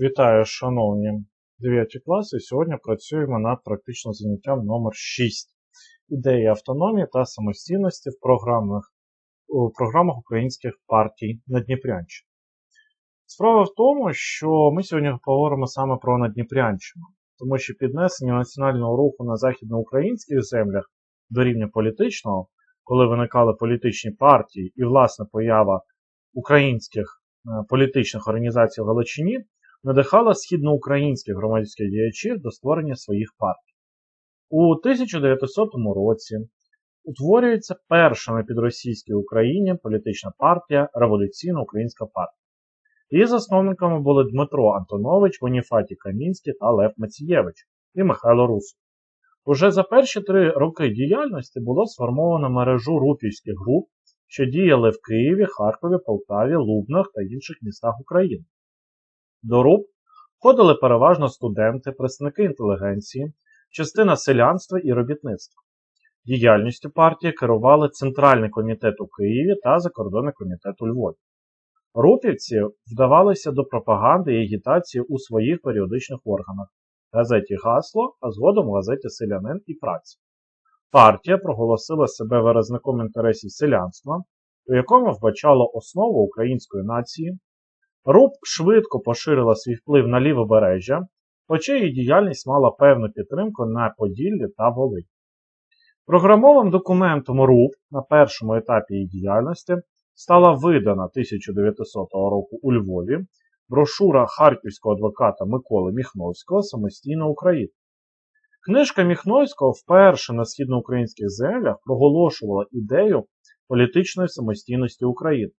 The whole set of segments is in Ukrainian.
Вітаю, шановні 9 класи. Сьогодні працюємо над практичним заняттям номер 6 Ідеї автономії та самостійності в програмах, у програмах українських партій Надніпрянщини. Справа в тому, що ми сьогодні поговоримо саме про Надніпрянщину, тому що піднесення національного руху на західноукраїнських землях до рівня політичного, коли виникали політичні партії і, власне, поява українських е, політичних організацій в Галичині надихала східноукраїнських громадських діячів до створення своїх партій. У 1900 році утворюється перша на підросійській Україні політична партія Революційна Українська партія. Її засновниками були Дмитро Антонович, Боніфатій Камінський та Лев Мацієвич і Михайло Русов. Уже за перші три роки діяльності було сформовано мережу рупівських груп, що діяли в Києві, Харкові, Полтаві, Лубнах та інших містах України. До РУП входили переважно студенти, представники інтелігенції, частина селянства і робітництва. Діяльністю партії керували Центральний комітет у Києві та Закордонний комітет у Львові. Рупівці вдавалися до пропаганди і агітації у своїх періодичних органах газеті Гасло, а згодом газеті Селянин і Праця. Партія проголосила себе виразником інтересів селянства, у якому вбачало основу української нації, Руб швидко поширила свій вплив на лівобережжя, хоча її діяльність мала певну підтримку на Поділлі та Волині. Програмовим документом РУП на першому етапі її діяльності стала видана 1900 року у Львові брошура харківського адвоката Миколи Міхновського Самостійна Україна. Книжка Міхновського вперше на східноукраїнських землях проголошувала ідею політичної самостійності України.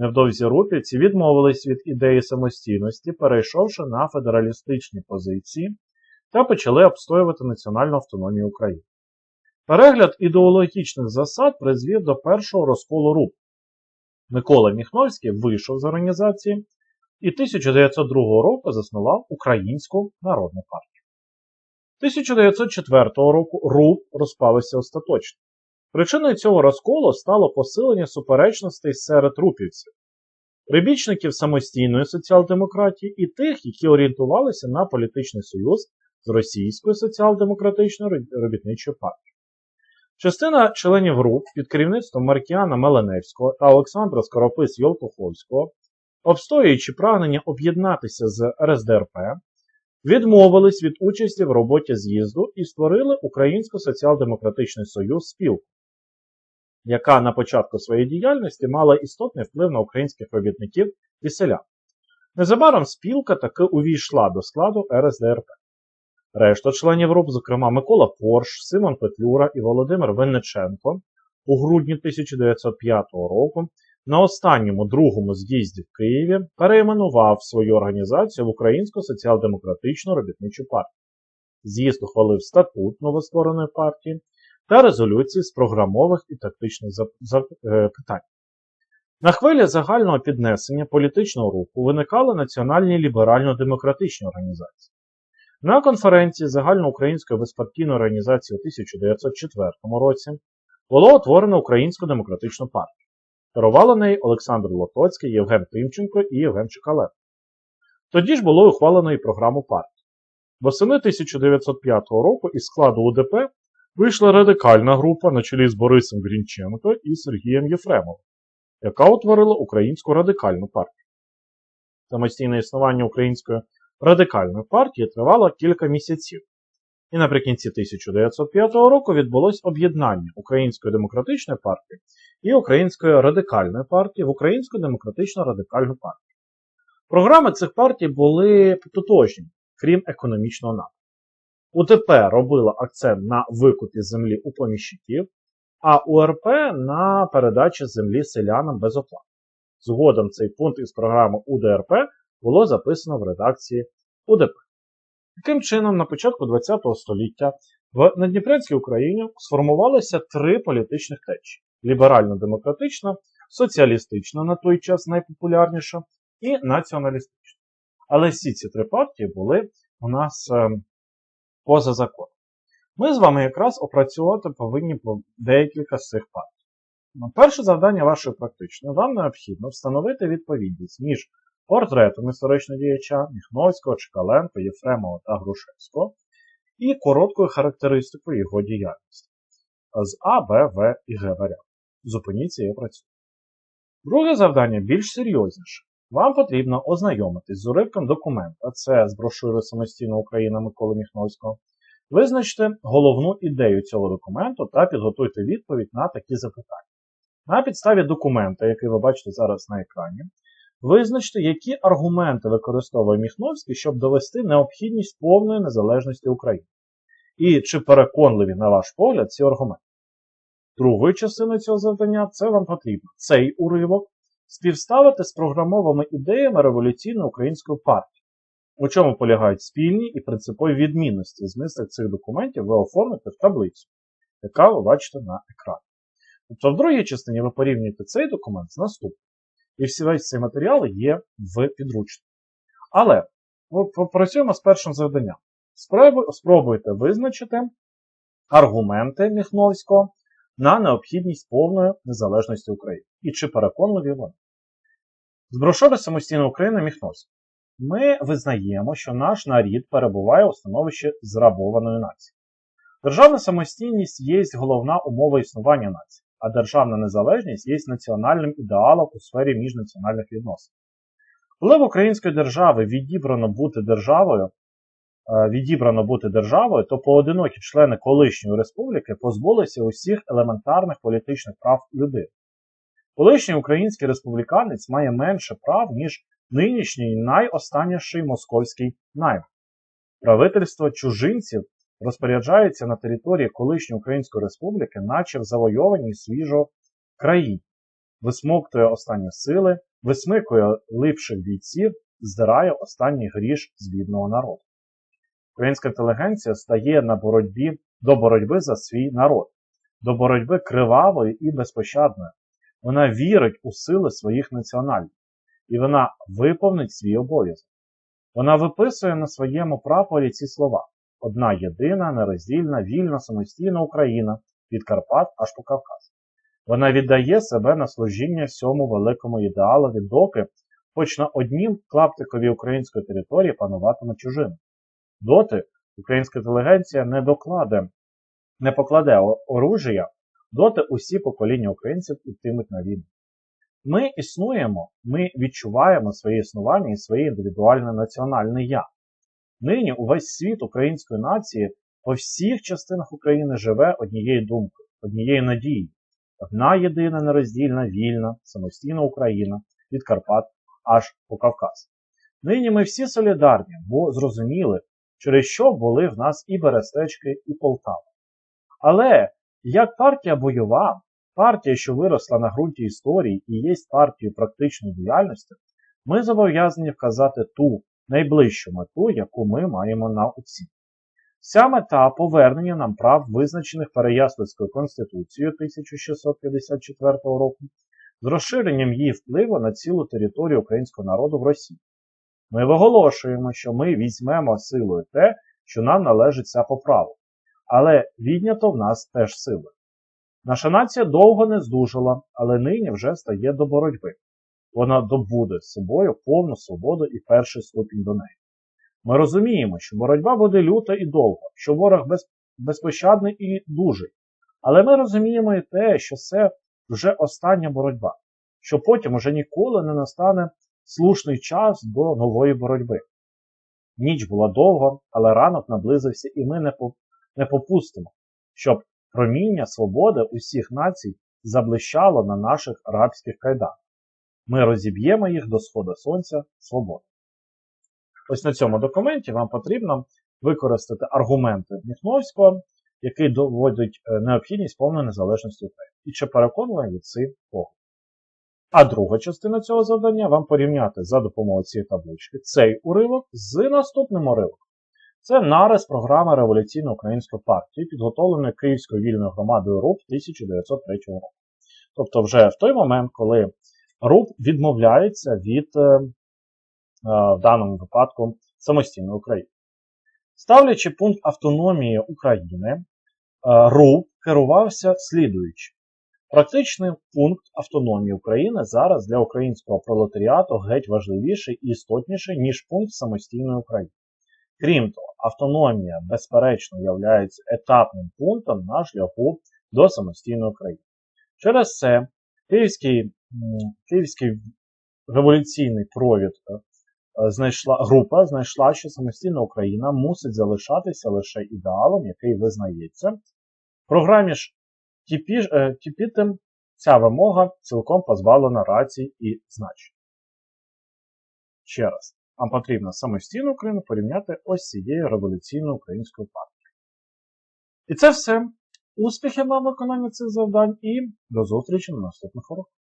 Невдовзі рупівці відмовились від ідеї самостійності, перейшовши на федералістичні позиції та почали обстоювати національну автономію України. Перегляд ідеологічних засад призвів до першого розколу РУП. Микола Міхновський вийшов з організації і 1902 року заснував Українську народну партію. 1904 року РУП розпалися остаточно. Причиною цього розколу стало посилення суперечностей серед рупівців, прибічників самостійної соціал-демократії і тих, які орієнтувалися на політичний союз з Російською соціал-демократичною робітничою партією. Частина членів РУП під керівництвом Маркіана Меленевського та Олександра Скоропис Йолкоховського, обстоюючи прагнення об'єднатися з РСДРП, відмовились від участі в роботі з'їзду і створили Українсько соціал-демократичний союз спілку, яка на початку своєї діяльності мала істотний вплив на українських робітників і селян. Незабаром спілка таки увійшла до складу РСДРП. Решта членів РУП, зокрема Микола Порш, Симон Петлюра і Володимир Винниченко, у грудні 1905 року на останньому другому з'їзді в Києві перейменував свою організацію в Українську соціал-демократичну робітничу партію. З'їзд ухвалив статут новоствореної партії та резолюції з програмових і тактичних е, питань. На хвилі загального піднесення політичного руху виникали національні ліберально-демократичні організації. На конференції Загальноукраїнської безпартійної організації у 1904 році було утворено Українську демократичну партію. Керували нею Олександр Лотоцький, Євген Тимченко і Євген Чекалев. Тоді ж було ухвалено і програму партії. Восени 1905 року із складу УДП вийшла радикальна група на чолі з Борисом Грінченко і Сергієм Єфремовим, яка утворила Українську радикальну партію. Самостійне існування Української радикальної партії тривало кілька місяців. І наприкінці 1905 року відбулось об'єднання Української демократичної партії і Української радикальної партії в Українську демократичну радикальну партію. Програми цих партій були тотожні, крім економічного напрямку. УТП робила акцент на викупі землі у поміщиків, а УРП на передачі землі селянам без оплати. Згодом цей пункт із програми УДРП було записано в редакції УДП. Таким чином, на початку ХХ століття в Надніпрянській Україні сформувалися три політичних течії: ліберально-демократична, соціалістична на той час найпопулярніша і націоналістична. Але всі ці три партії були у нас ем, поза законом. Ми з вами якраз опрацювати повинні декілька з цих партій. Перше завдання вашої практичної вам необхідно встановити відповідність між портретом історичного діяча Міхновського, Чекаленко, Єфремова та Грушевського і короткою характеристикою його діяльності з А, Б, В і Г варіант. Зупиніться і опрацюйте. Друге завдання більш серйозніше. Вам потрібно ознайомитись з уривком документа, це з брошури Самостійна Україна Миколи Міхновського. Визначте головну ідею цього документу та підготуйте відповідь на такі запитання. На підставі документа, який ви бачите зараз на екрані, визначте, які аргументи використовує Міхновський, щоб довести необхідність повної незалежності України. І чи переконливі, на ваш погляд, ці аргументи. Другою частиною цього завдання це вам потрібно цей уривок співставити з програмовими ідеями революційної української партії. У чому полягають спільні і принципові відмінності змістих цих документів ви оформите в таблицю, яка ви бачите на екрані. Тобто в другій частині ви порівнюєте цей документ з наступним. І всі весь цей матеріал є в підручнику. Але попрацюємо з першим завданням. Спробуйте визначити аргументи Міхновського на необхідність повної незалежності України. І чи переконливі вони. З брошури самостійна України Міхновського. Ми визнаємо, що наш нарід перебуває у становищі зрабованої нації. Державна самостійність є головна умова існування нації, а державна незалежність є національним ідеалом у сфері міжнаціональних відносин. Коли в української держави відібрано бути державою, Е, відібрано бути державою, то поодинокі члени колишньої республіки позбулися усіх елементарних політичних прав людини. Колишній український республіканець має менше прав, ніж нинішній найостанніший московський найм. Правительство чужинців розпоряджається на території колишньої Української республіки, наче в завойованій свіжо країні, висмоктує останні сили, висмикує липших бійців, здирає останній гріш з бідного народу. Українська інтелігенція стає на боротьбі до боротьби за свій народ, до боротьби кривавої і безпощадної. Вона вірить у сили своїх націоналів, і вона виповнить свій обов'язок. Вона виписує на своєму прапорі ці слова: одна єдина, нероздільна, вільна, самостійна Україна від Карпат аж по Кавказ. Вона віддає себе на служіння всьому великому ідеалові, доки, хоч на однім клаптикові української території пануватиме чужина. Доти українська інтелігенція не докладе, не покладе оружія, доти усі покоління українців йтимуть на війну. Ми існуємо, ми відчуваємо своє існування і своє індивідуальне національне я. Нині увесь світ української нації по всіх частинах України живе однією думкою, однією надією. Одна єдина нероздільна, вільна, самостійна Україна від Карпат аж по Кавказ. Нині ми всі солідарні, бо зрозуміли, через що були в нас і Берестечки, і Полтава. Але як партія бойова, партія, що виросла на ґрунті історії і є партією практичної діяльності, ми зобов'язані вказати ту найближчу мету, яку ми маємо на оці. Ця мета повернення нам прав, визначених Переяславською Конституцією 1654 року, з розширенням її впливу на цілу територію українського народу в Росії. Ми виголошуємо, що ми візьмемо силою те, що нам належить ця по праву. Але віднято в нас теж сили. Наша нація довго не здужала, але нині вже стає до боротьби. Вона добуде з собою повну свободу і перший ступінь до неї. Ми розуміємо, що боротьба буде люта і довга, що ворог без, безпощадний і дужий. Але ми розуміємо і те, що це вже остання боротьба, що потім уже ніколи не настане слушний час до нової боротьби. Ніч була довго, але ранок наблизився, і ми не, не попустимо, щоб проміння свободи усіх націй заблищало на наших рабських кайданах. Ми розіб'ємо їх до сходу сонця свободи. Ось на цьому документі вам потрібно використати аргументи Міхновського, який доводить е, необхідність повної незалежності України. І чи переконує ці погляд. А друга частина цього завдання вам порівняти за допомогою цієї таблички цей уривок з наступним уривком. Це нарис програми Революційної української партії, підготовленої Київською вільною громадою РУП 1903 року. Тобто, вже в той момент, коли РУП відмовляється від, е, е, в даному випадку, самостійної України. Ставлячи пункт автономії України, е, РУП керувався слідуючи. Практичний пункт автономії України зараз для українського пролетаріату геть важливіший і істотніший, ніж пункт самостійної України. Крім того, автономія, безперечно, є етапним пунктом на шляху до самостійної України. Через це Київський, Київський революційний провід е, знайшла, група знайшла, що самостійна Україна мусить залишатися лише ідеалом, який визнається. В програмі ж Тіпі- е, Тіпітим ця вимога цілком позбавлена рації і значення. Ще раз, вам потрібно самостійну Україну порівняти ось цією революційною українською партією. І це все. Успіхів вам в виконанні цих завдань і до зустрічі на наступних уроках.